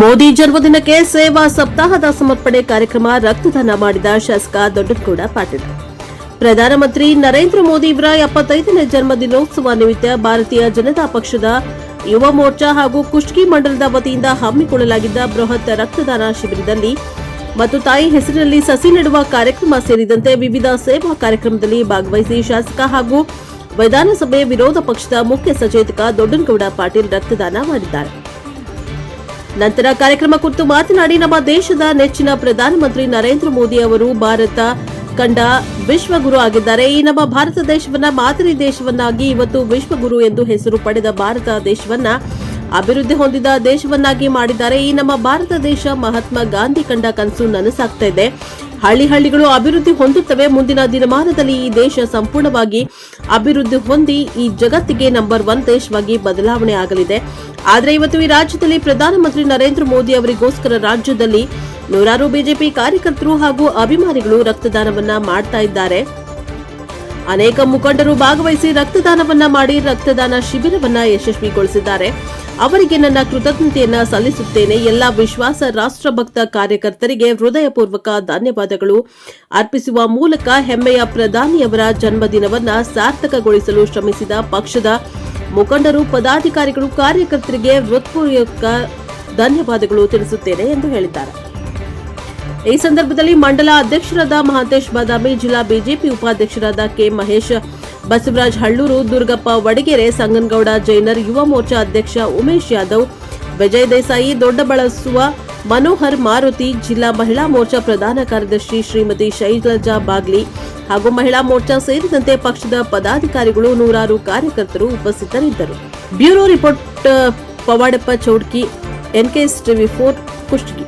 ಮೋದಿ ಜನ್ಮದಿನಕ್ಕೆ ಸೇವಾ ಸಪ್ತಾಹದ ಸಮರ್ಪಣೆ ಕಾರ್ಯಕ್ರಮ ರಕ್ತದಾನ ಮಾಡಿದ ಶಾಸಕ ದೊಡ್ಡಗೌಡ ಪಾಟೀಲ್. ಪ್ರಧಾನಮಂತ್ರಿ ನರೇಂದ್ರ ಮೋದಿ ಇವರ ಎಪ್ಪತ್ತೈದನೇ ಜನ್ಮದಿನೋತ್ಸವ ನಿಮಿತ್ತ ಭಾರತೀಯ ಜನತಾ ಪಕ್ಷದ ಯುವ ಮೋರ್ಚಾ ಹಾಗೂ ಕುಷ್ಟಗಿ ಮಂಡಲದ ವತಿಯಿಂದ ಹಮ್ಮಿಕೊಳ್ಳಲಾಗಿದ್ದ ಬೃಹತ್ ರಕ್ತದಾನ ಶಿಬಿರದಲ್ಲಿ ಮತ್ತು ತಾಯಿ ಹೆಸರಿನಲ್ಲಿ ಸಸಿ ನೆಡುವ ಕಾರ್ಯಕ್ರಮ ಸೇರಿದಂತೆ ವಿವಿಧ ಸೇವಾ ಕಾರ್ಯಕ್ರಮದಲ್ಲಿ ಭಾಗವಹಿಸಿ ಶಾಸಕ ಹಾಗೂ ವಿಧಾನಸಭೆ ವಿರೋಧ ಪಕ್ಷದ ಮುಖ್ಯ ಸಚೇತಕ ದೊಡ್ಡನಗೌಡ ಪಾಟೀಲ್ ರಕ್ತದಾನ ಮಾಡಿದ್ದಾರೆ. ನಂತರ ಕಾರ್ಯಕ್ರಮ ಕುರಿತು ಮಾತನಾಡಿ ನಮ್ಮ ದೇಶದ ನೆಚ್ಚಿನ ಪ್ರಧಾನಮಂತ್ರಿ ನರೇಂದ್ರ ಮೋದಿ ಅವರು ಭಾರತ ಕಂಡ ವಿಶ್ವಗುರು ಆಗಿದ್ದಾರೆ. ಈ ನಮ್ಮ ಭಾರತ ದೇಶವನ್ನ ಮಾದರಿ ದೇಶವನ್ನಾಗಿ ಇವತ್ತು ವಿಶ್ವಗುರು ಎಂದು ಹೆಸರು ಪಡೆದ ಭಾರತ ದೇಶವನ್ನ ಅಭಿವೃದ್ಧಿ ಹೊಂದಿದ ದೇಶವನ್ನಾಗಿ ಮಾಡಿದ್ದಾರೆ. ಈ ನಮ್ಮ ಭಾರತ ದೇಶ ಮಹಾತ್ಮ ಗಾಂಧಿ ಕಂಡ ಕನಸು ನನಸಾಗ್ತಾ ಇದೆ. ಹಳ್ಳಿ ಹಳ್ಳಿಗಳು ಅಭಿವೃದ್ಧಿ ಹೊಂದುತ್ತವೆ. ಮುಂದಿನ ದಿನಮಾನದಲ್ಲಿ ಈ ದೇಶ ಸಂಪೂರ್ಣವಾಗಿ ಅಭಿವೃದ್ಧಿ ಹೊಂದಿ ಈ ಜಗತ್ತಿಗೆ ನಂಬರ್ ಒನ್ ದೇಶವಾಗಿ ಬದಲಾವಣೆ ಆಗಲಿದೆ. ಆದರೆ ಇವತ್ತು ಈ ರಾಜ್ಯದಲ್ಲಿ ಪ್ರಧಾನಮಂತ್ರಿ ನರೇಂದ್ರ ಮೋದಿ ಅವರಿಗೋಸ್ಕರ ರಾಜ್ಯದಲ್ಲಿ ನೂರಾರು ಬಿಜೆಪಿ ಕಾರ್ಯಕರ್ತರು ಹಾಗೂ ಅಭಿಮಾನಿಗಳು ರಕ್ತದಾನವನ್ನ ಮಾಡ್ತಾ ಇದ್ದಾರೆ. ಅನೇಕ ಮುಖಂಡರು ಭಾಗವಹಿಸಿ ರಕ್ತದಾನವನ್ನ ಮಾಡಿ ರಕ್ತದಾನ ಶಿಬಿರವನ್ನ ಯಶಸ್ವಿಗೊಳಿಸಿದ್ದಾರೆ. ಅವರಿಗೆ ನನ್ನ ಕೃತಜ್ಞತೆಯನ್ನ ಸಲ್ಲಿಸುತ್ತೇನೆ. ಎಲ್ಲಾ ವಿಶ್ವಾಸ ರಾಷ್ಟ್ರಭಕ್ತ ಕಾರ್ಯಕರ್ತರಿಗೆ ಹೃದಯಪೂರ್ವಕ ಧನ್ಯವಾದಗಳು. ಅರ್ಪಿಸುವ ಮೂಲಕ ಹೆಮ್ಮೆಯ ಪ್ರಧಾನಿಯವರ ಜನ್ಮದಿನವನ್ನ ಸಾರ್ಥಕಗೊಳಿಸಲು ಶ್ರಮಿಸಿದ ಪಕ್ಷದ ಮುಖಂಡರು, ಪದಾಧಿಕಾರಿಗಳು, ಕಾರ್ಯಕರ್ತರಿಗೆ ಹೃತ್ಪೂರ್ವಕ ಧನ್ಯವಾದಗಳು ತಿಳಿಸುತ್ತೇನೆ ಎಂದು ಹೇಳಿದ್ದಾರೆ. ಈ ಸಂದರ್ಭದಲ್ಲಿ ಮಂಡಲ ಅಧ್ಯಕ್ಷರಾದ ಮಹಾಂತೇಶ್ ಬಾದಾಮಿ, ಜಿಲ್ಲಾ ಬಿಜೆಪಿ ಉಪಾಧ್ಯಕ್ಷರಾದ ಕೆ ಮಹೇಶ್, ಬಸವರಾಜ್ ಹಳ್ಳೂರು, ದುರ್ಗಪ್ಪ ವಡಗೆರೆ, ಸಂಗನಗೌಡ ಜೈನರ್ ಯುವ ಮೋರ್ಚಾ ಅಧ್ಯಕ್ಷ ಉಮೇಶ್ ಯಾದವ್, ವಿಜಯ್ ದೇಸಾಯಿ ದೊಡ್ಡಬಳಸುವ ಮನೋಹರ್ ಮಾರುತಿ ಜಿಲ್ಲಾ ಮಹಿಳಾ ಮೋರ್ಚಾ ಪ್ರಧಾನ ಕಾರ್ಯದರ್ಶಿ ಶ್ರೀಮತಿ ಶೈಲಜಾ ಬಾಗ್ಲಿ ಹಾಗೂ ಮಹಿಳಾ ಮೋರ್ಚಾ ಸೇರಿದಂತೆ ಪಕ್ಷದ ಪದಾಧಿಕಾರಿಗಳು ನೂರಾರು ಕಾರ್ಯಕರ್ತರು ಉಪಸ್ಥಿತರಿದ್ದರು. Bureau report, Pavadappa Choudki, NKS TV four, Kushtagi.